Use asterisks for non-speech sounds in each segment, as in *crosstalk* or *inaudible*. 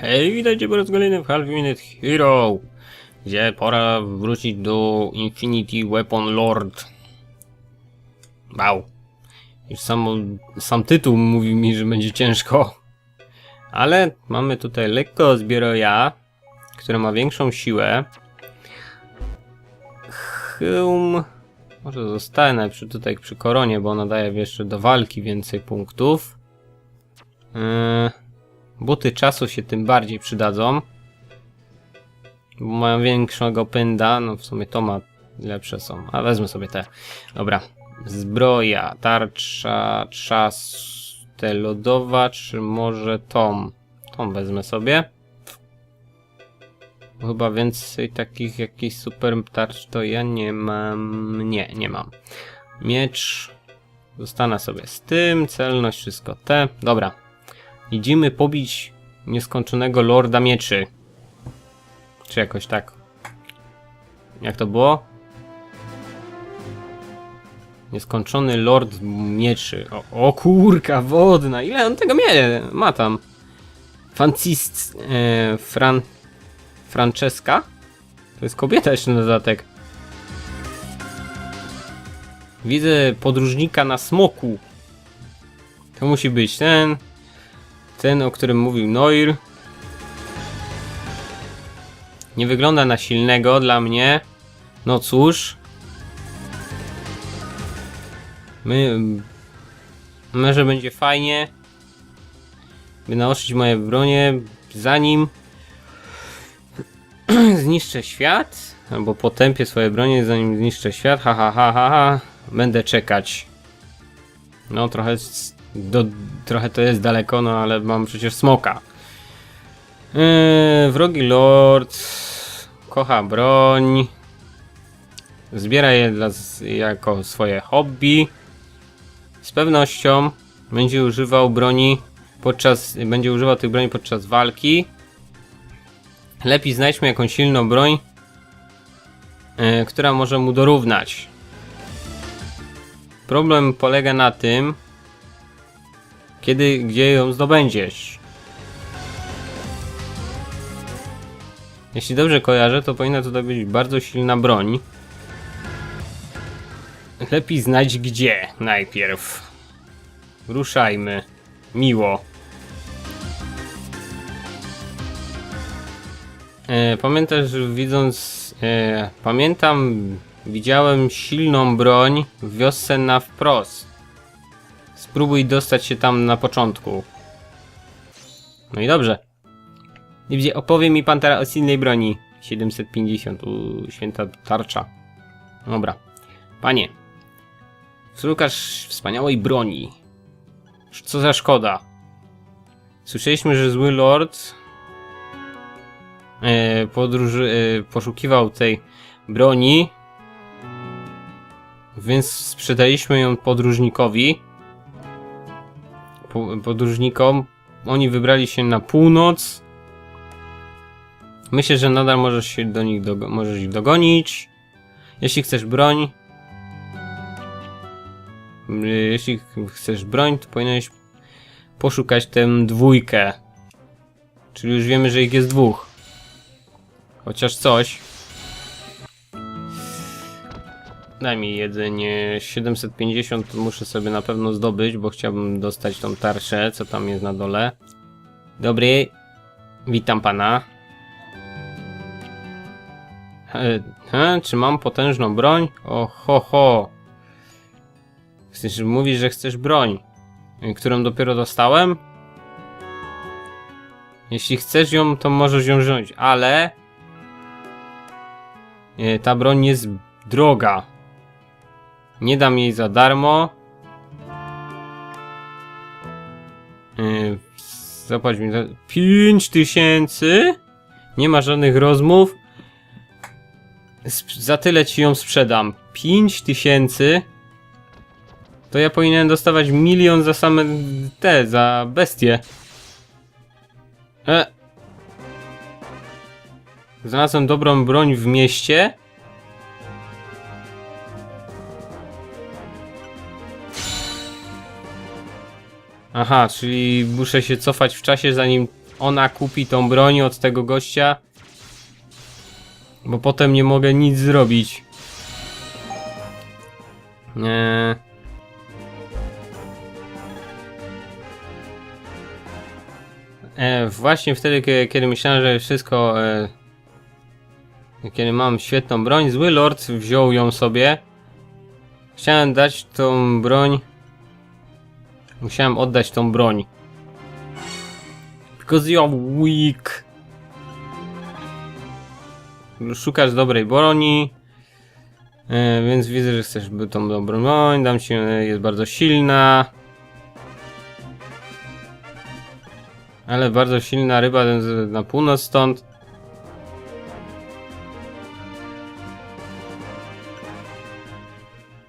Hej, witajcie po raz kolejny w Half Minute Hero, gdzie pora wrócić do Infinity Weapon Lord. Wow. Już samo, sam tytuł mówi mi, że będzie ciężko. Ale mamy tutaj lekko zbroja, która ma większą siłę. Hełm... Może zostanę przy, tutaj przy koronie, bo ona daje jeszcze do walki więcej punktów. Yy... Buty czasu się tym bardziej przydadzą. Bo mają większego pęda, no w sumie to ma lepsze są. A wezmę sobie te. Dobra. Zbroja, tarcza, czas, te lodowa, czy może tom? Tom wezmę sobie. Chyba więcej takich jakichś super tarcz to ja nie mam. Nie, nie mam. Miecz. Zostanę sobie z tym, celność, wszystko te. Dobra, Idziemy pobić nieskończonego Lorda Mieczy. Czy jakoś tak. Jak to było? Nieskończony Lord Mieczy. O, o kurka wodna. Ile on tego mie ma tam? Francist... E, Fran... Francesca? To jest kobieta jeszcze na dodatek. Widzę podróżnika na smoku. To musi być ten. Ten, o którym mówił Noir. Nie wygląda na silnego dla mnie. No cóż. My... Może będzie fajnie. By moje bronie, zanim *clears throat* zniszczę świat, albo potępię swoje bronie, zanim zniszczę świat, ha ha ha ha ha, będę czekać. No trochę do, trochę to jest daleko, no ale mam przecież smoka. Yy, wrogi lord kocha broń. Zbiera je dla, jako swoje hobby. Z pewnością będzie używał broni podczas, będzie używał tych broni podczas walki. Lepiej znajdźmy jakąś silną broń, yy, która może mu dorównać. Problem polega na tym, kiedy, gdzie ją zdobędziesz. Jeśli dobrze kojarzę, to powinna to być bardzo silna broń. Lepiej znajdź gdzie najpierw. Ruszajmy. Miło. E, pamiętasz, widząc... E, pamiętam, widziałem silną broń w wiosce na wprost. Spróbuj dostać się tam na początku. No i dobrze. Gdzie opowie mi pan teraz o silnej broni. 750, u święta tarcza. Dobra. Panie. Szukasz wspaniałej broni. Co za szkoda. Słyszeliśmy, że zły lord e, podróży, e, poszukiwał tej broni. Więc sprzedaliśmy ją podróżnikowi po- podróżnikom. Oni wybrali się na północ. Myślę, że nadal możesz się do nich dogo- możesz ich dogonić. Jeśli chcesz broń. Jeśli ch- chcesz broń, to powinieneś poszukać tę dwójkę. Czyli już wiemy, że ich jest dwóch. Chociaż coś. Daj mi jedzenie 750 muszę sobie na pewno zdobyć, bo chciałbym dostać tą tarczę, co tam jest na dole. Dobry, witam pana. E, he, czy mam potężną broń? O ho. Chcesz mówić, że chcesz broń, y, którą dopiero dostałem? Jeśli chcesz ją, to możesz ją wziąć, ale e, ta broń jest droga. Nie dam jej za darmo. Yy, Zapłać mi za 5 tysięcy. Nie ma żadnych rozmów. Sp- za tyle ci ją sprzedam. 5 tysięcy. To ja powinienem dostawać milion za same te, za bestie. E. Znalazłem dobrą broń w mieście. Aha, czyli muszę się cofać w czasie, zanim ona kupi tą broń od tego gościa. Bo potem nie mogę nic zrobić. Nie. E, właśnie wtedy, kie- kiedy myślałem, że wszystko. E, kiedy mam świetną broń, zły lord wziął ją sobie. Chciałem dać tą broń. Musiałem oddać tą broń. Because you're weak. Szukasz dobrej broni. E, więc widzę, że chcesz by tą dobrą broń. Dam ci, e, jest bardzo silna. Ale bardzo silna ryba na północ stąd.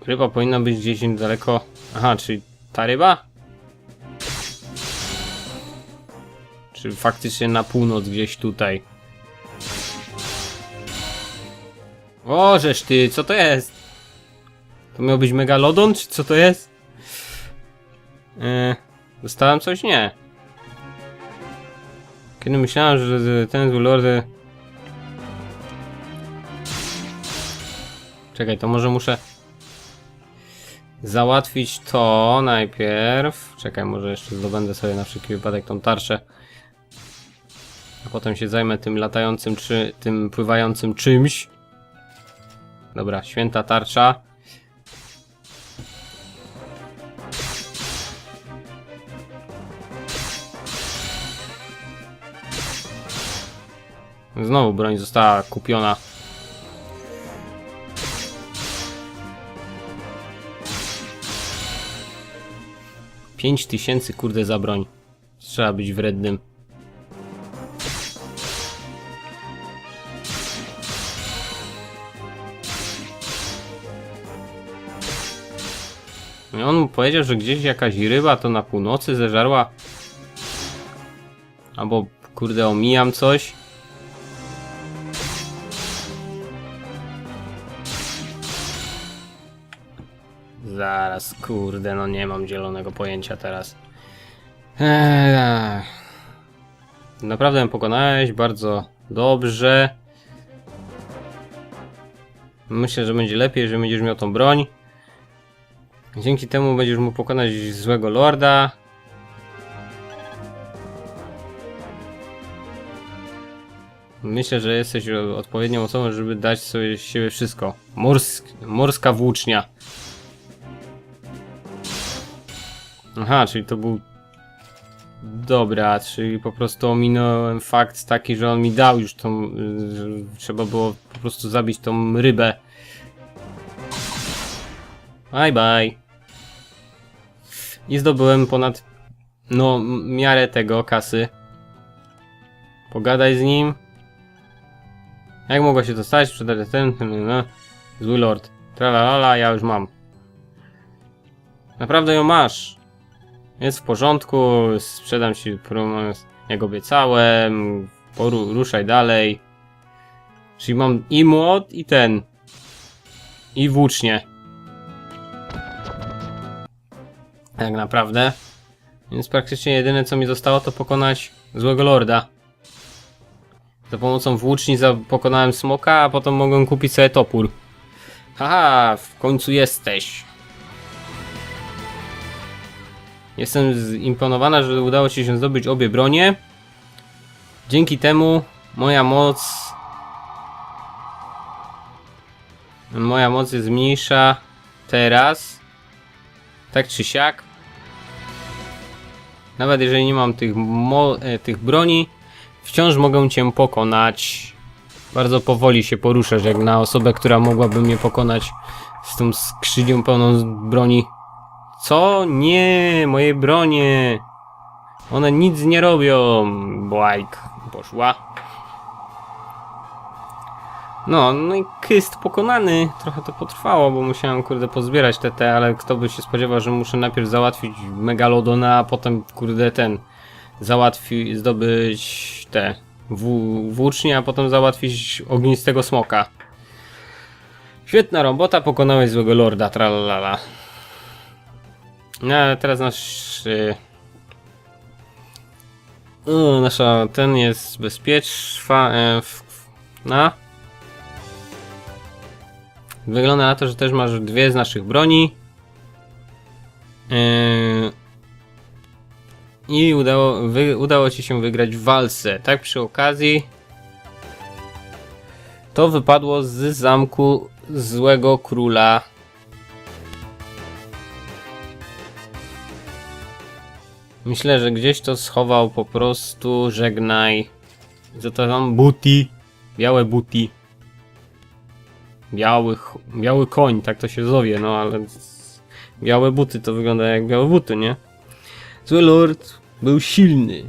Ryba powinna być gdzieś daleko. Aha, czyli ta ryba? Czy faktycznie na północ gdzieś tutaj? O, żeż ty, co to jest? To miał być megalodon, czy co to jest? Yy, dostałem coś? Nie. Kiedy myślałem, że ten lord... Czekaj, to może muszę załatwić to najpierw. Czekaj, może jeszcze zdobędę sobie na wszelki wypadek tą tarczę. A potem się zajmę tym latającym czy tym pływającym czymś. Dobra, święta tarcza. Znowu broń została kupiona. Pięć tysięcy kurde za broń. Trzeba być wrednym. On mu powiedział, że gdzieś jakaś ryba to na północy zeżarła. Albo kurde omijam coś. Zaraz, kurde, no nie mam zielonego pojęcia teraz. Eee, naprawdę pokonałeś, bardzo dobrze. Myślę, że będzie lepiej, że będziesz miał tą broń. Dzięki temu będziesz mógł pokonać złego lorda. Myślę, że jesteś odpowiednią osobą, żeby dać sobie z siebie wszystko. Morsk, morska włócznia. Aha, czyli to był... Dobra, czyli po prostu ominąłem fakt taki, że on mi dał już tą... y, Trzeba było po prostu zabić tą rybę. Bye bye. I zdobyłem ponad... No, miarę tego, kasy. Pogadaj z nim. Jak mogło się to stać? Sprzedać ten... No. Zły lord. Tralalala, ja już mam. Naprawdę ją masz. Jest w porządku, sprzedam ci promo, jak obiecałem, poru, ruszaj dalej. Czyli mam i młot, i ten. I włócznie. Tak naprawdę. Więc praktycznie jedyne co mi zostało to pokonać złego lorda. Za pomocą włóczni pokonałem smoka, a potem mogłem kupić sobie topór. Haha, w końcu jesteś. Jestem zimponowana, że udało ci się zdobyć obie bronie. Dzięki temu moja moc. Moja moc jest mniejsza teraz. Tak czy siak. Nawet jeżeli nie mam tych, e, tych broni, wciąż mogę cię pokonać. Bardzo powoli się poruszasz, jak na osobę, która mogłaby mnie pokonać z tą skrzynią pełną broni. Co? Nie, moje bronie. One nic nie robią. Błajk poszła. No, no i kyst pokonany. Trochę to potrwało, bo musiałem kurde pozbierać te te, ale kto by się spodziewał, że muszę najpierw załatwić megalodona, a potem kurde ten załatwi, zdobyć te wł- włócznie, a potem załatwić ognistego smoka. Świetna robota, pokonałeś złego lorda, tralalala. No, ale teraz nasz... y, O, nasza ten jest bezpieczna. E, na. Wygląda na to, że też masz dwie z naszych broni. Yy, I udało, wy, udało ci się wygrać w walce. Tak przy okazji. To wypadło z zamku złego króla. Myślę, że gdzieś to schował po prostu. Żegnaj. Co to tam? Buty. Białe buty. Biały, biały koń, tak to się zowie, no ale białe buty to wygląda jak białe buty, nie? Zły lord był silny.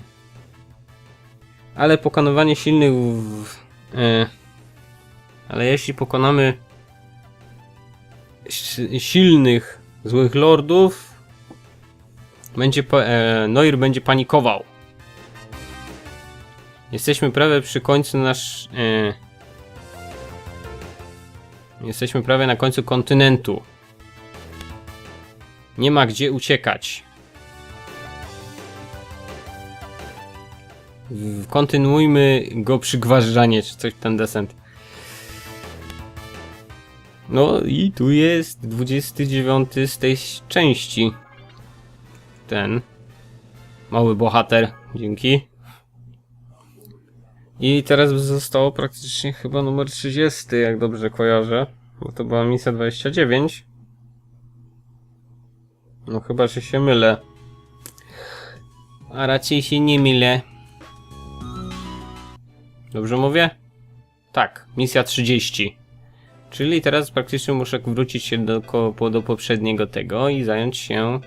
Ale pokonywanie silnych w, e, ale jeśli pokonamy si- silnych złych lordów będzie e, Noir będzie panikował. Jesteśmy prawie przy końcu nasz e, Jesteśmy prawie na końcu kontynentu. Nie ma gdzie uciekać. Kontynuujmy go przygważanie, czy coś ten desent. No i tu jest 29 z tej części. Ten. Mały bohater. Dzięki. I teraz zostało praktycznie chyba numer 30, jak dobrze kojarzę. Bo to była misja 29. No chyba, że się mylę. A raczej się nie mylę. Dobrze mówię? Tak, misja 30. Czyli teraz praktycznie muszę wrócić się do, do poprzedniego tego i zająć się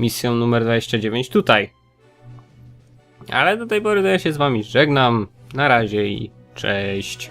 misją numer 29 tutaj. Ale do tej pory to ja się z wami żegnam. Na razie i cześć.